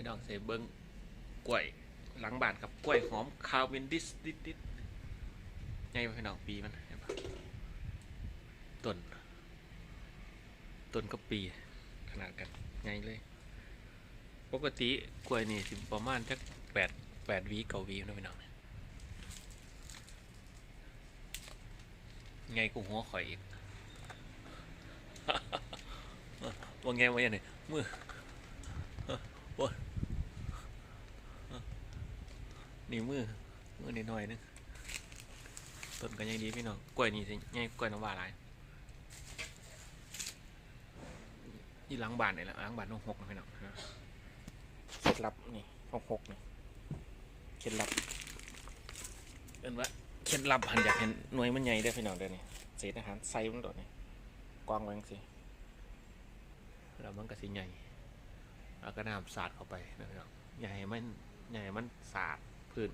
พี่น้องใส่เบิ้งกล้วยหลังบานกับกล้วยหอมคาเวนดิสดิดดิดไงวะพี่น้องปีมันต้นต้นก็ปีขนาดกันไงเลย ปกติกล้วยนี่สิประมาณจักแปดแปดวีเก้าวีนะพี่น้องไงกูหัวข่อยอีกว่าไงวะเนี่ยมือโอ้ย นี่มือมือนิดหน่อยนึงต้นก็ยังดีพี่น้องกล้วยนี่สิยังกล้วยน้ำว้าหลายนี่หล้างบ้านนี่แหละหล้างบ้านน้องหกนะพี่น้องเคล็ดลับนี่หกหกนี่เคล็ดลับเอินว่าเคล็ดลับหันอยากเห็นหน่วยมันใหญ่ได้อพี่น้องเด้อนี่เศษอาหารใส่มันโดดนี่กวางไว้จังสิแล้วมันก็สิใหญ่แล้วก็น้ำสาดเข้าไปนะครับใหญ่มันใหญ่มันสาด พื้น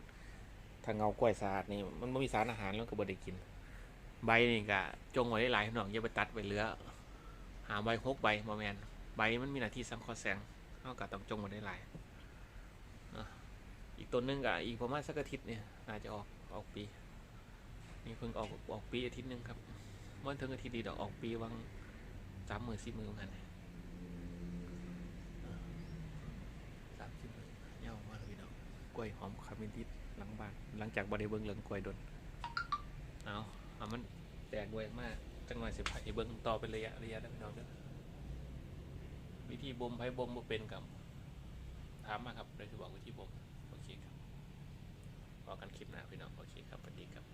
ถ้าเงากล้วยสะอาดนี่มันไม่มีสารอาหารแล้วก็บ่ได้กิน ใบนี่ก็จงไว้หลายหน่องอย่าไปตัดไปเหลือ หาใบหกใบมาแมนใบมันมีหน้าที่สังเคราะห์แสงเอาก็ต้องจงไว้ได้หลายอีกต้นหนึงก็อีกประมาณสักอาทิตย์เนี่ยน่าจจะออกออกปีนี่เพิ่งออกออกปีอาทิตย์หนึงครับมันถึงอาทิตย์ดีดอกออกปีวังสามหมื่นสี่หมื่นกันสามสิบเงามาเลยเน้องกล้วยหอมคาเมนทิสหลังบ้าน หลังจากบริเบิงเหลืองกล้วยดนเอาเอามันแตกไวมากจังหน่อยสิไผ่เบิ้งต่อเป็นระยะระยะได้พี่น้องเด้อวิธีบ่มไผ่บ่มบ่เป็นกับถามมาครับเดี๋ยวจะบอกวิธีบ่มโอเคครับพอกันคลิปหน้าพี่น้องโอเคครับสวัสดีครับ